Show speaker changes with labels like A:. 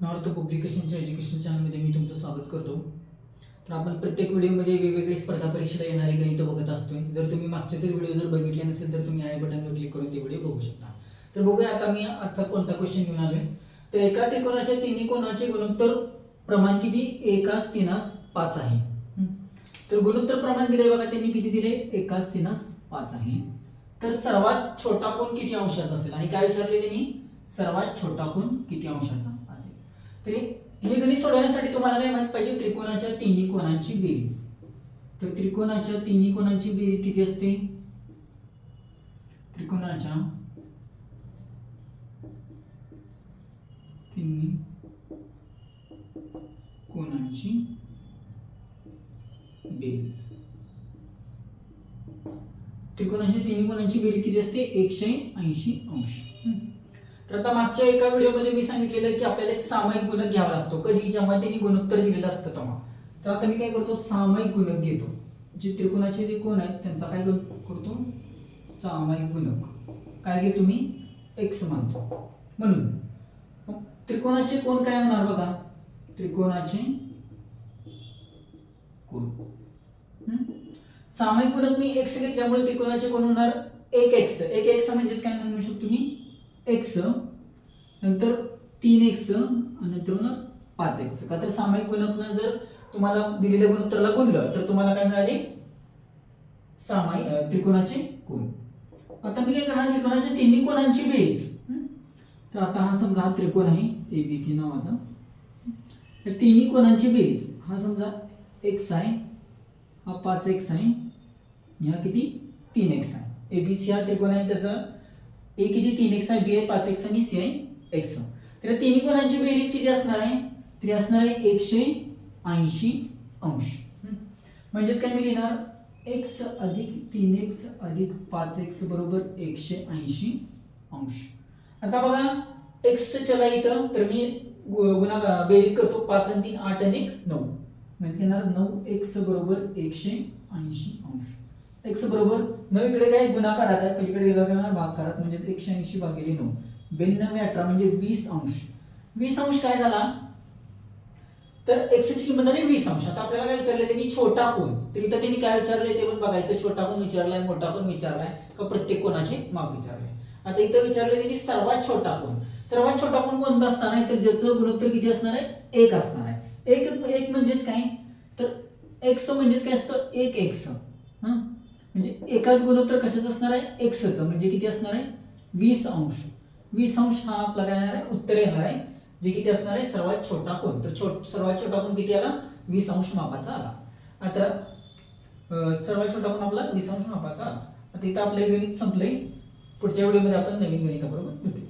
A: North पब्लिकेशनच्या education चॅनलमध्ये मी तुमचं स्वागत करतो. तर आपण प्रत्येक व्हिडिओमध्ये वेगवेगळे स्पर्धा परीक्षेला येणारे गणित बघत असतोय. जर तुम्ही मागचे जर व्हिडिओ जर बघितले नसेल तर तुम्ही आय बटनवर क्लिक करून ते व्हिडिओ बघू शकता. तर बघूया आता मी आजचा कोणता क्वेश्चन घेऊन आलोय. तर एका त्रिकोणाच्या तिन्ही कोणाचे गुणोत्तर प्रमाण किती? एकाच तिनास पाच आहे. तर गुणोत्तर प्रमाण दिले बघा त्यांनी किती दिले? एकाच तिनास पाच आहे. तर सर्वात छोटा कोण किती अंशाचा असेल? आणि काय विचारले त्यांनी? सर्वात छोटा कोण किती अंशाचा असेल? हे- गणित सोडवण्यासाठी तुम्हाला काय माहीत पाहिजे त्रिकोणाच्या तिन्ही कोणांची बेरीज. तर त्रिकोणाच्या तिन्ही कोणांची बेरीज किती असते? त्रिकोणाच्या तिन्ही कोणांची बेरीज. त्रिकोणाची तिन्ही कोणांची बेरीज किती असते? एकशे ऐंशी अंश. तर आता मागच्या एका व्हिडिओमध्ये मी सांगितलेलं की आपल्याला एक सामायिक गुणक घ्यावा लागतो. कधी जेव्हा त्यांनी गुणोत्तर दिलेलं असतं तेव्हा. तर आता मी काय करतो? सामायिक गुणक घेतो. जे त्रिकोणाचे जे कोण आहेत त्यांचा काय करतो? सामायिक गुणक. काय घेतो मी? एक्स मानतो म्हणून. मग त्रिकोणाचे कोण काय होणार बघा? त्रिकोणाचे कोण? सामायिक गुणक मी एक्स घेतल्यामुळे त्रिकोणाचे कोण होणार? एक एक्स एक एक्स म्हणजेच काय म्हणू शकतो मी? एक्स नंतर तीन एक्स आणि नंतर होणार पाच एक्स का तर सामायिक गुणकनं जर तुम्हाला दिलेल्या गुणोत्तराला गुणलं तर तुम्हाला काय मिळाले? सामायिक त्रिकोणाचे कोण आता मी काय करणार? त्रिकोणाच्या तिन्ही कोणांची बेरीज? तर आता हा समजा हा त्रिकोण आहे ए बी सी नावाचा. तर तिन्ही कोणांची बेरीज? हा समजा एक्स आहे हा पाच एक्स आहे ह्या किती? तीन एक्स आहे. ए बी सी हा त्रिकोण आहे त्याचा ए किती? तीन. एक्स आहे. बी आहे. पाच. एक्स आणि सी आहे. एक्स तर तिन्ही कोणांची बेरीज किती असणार आहे? ती असणार आहे एकशे ऐंशी अंश. म्हणजेच काय मी लिहिणार? एक्स अधिक तीन एक्स अधिक पाच एक्स बरोबर एकशे ऐंशी अंश. आता बघा एक्स चला इथं. तर मी गुणा बेरीज करतो. पाच आणि तीन आठ आणि एक नऊ. म्हणजे येणार नऊ एक्स बरोबर एकशे ऐंशी अंश. एक्स बरोबर? नऊ इकडे काय? गुणाकार आहे पलीकडे गेला काय होणार भागाकारात. म्हणजे एकशे ऐंशी भागिले नऊ. बेन्नवे अठरा म्हणजे वीस अंश. वीस अंश काय झाला? तर एक्सची किंमत झाली वीस अंश. आता आपल्याला काय विचारले त्यांनी? छोटा कोण तर इथं त्यांनी काय विचारले ते पण बघायचं. छोटा कोण विचारलाय मोठा कोण विचारलाय. का प्रत्येक कोणाचे माप विचारले आता इथं विचारले त्यांनी सर्वात छोटा कोण सर्वात छोटा कोण कोणता असणार आहे? तर ज्याचं गुणोत्तर किती असणार आहे? एक असणार आहे. एक एक म्हणजेच काय? तर एक्स म्हणजेच काय असतं? एक एक्स म्हणजे एकाच गुणोत्तर कशाचं असणार आहे? एक्सचं म्हणजे किती असणार आहे? वीस अंश. वीस अंश हा आपला काय येणार आहे? उत्तर येणार आहे. जे किती असणार आहे? सर्वात छोटा कोण तर छोट सर्वात छोटा कोण किती आला? वीस अंश मापाचा आला. आता सर्वात छोटा कोण आपला? वीस अंश मापाचा आला. आता इथं आपलं गणित संपलंय. पुढच्या व्हिडिओमध्ये आपण नवीन गणिताबरोबर भेटू.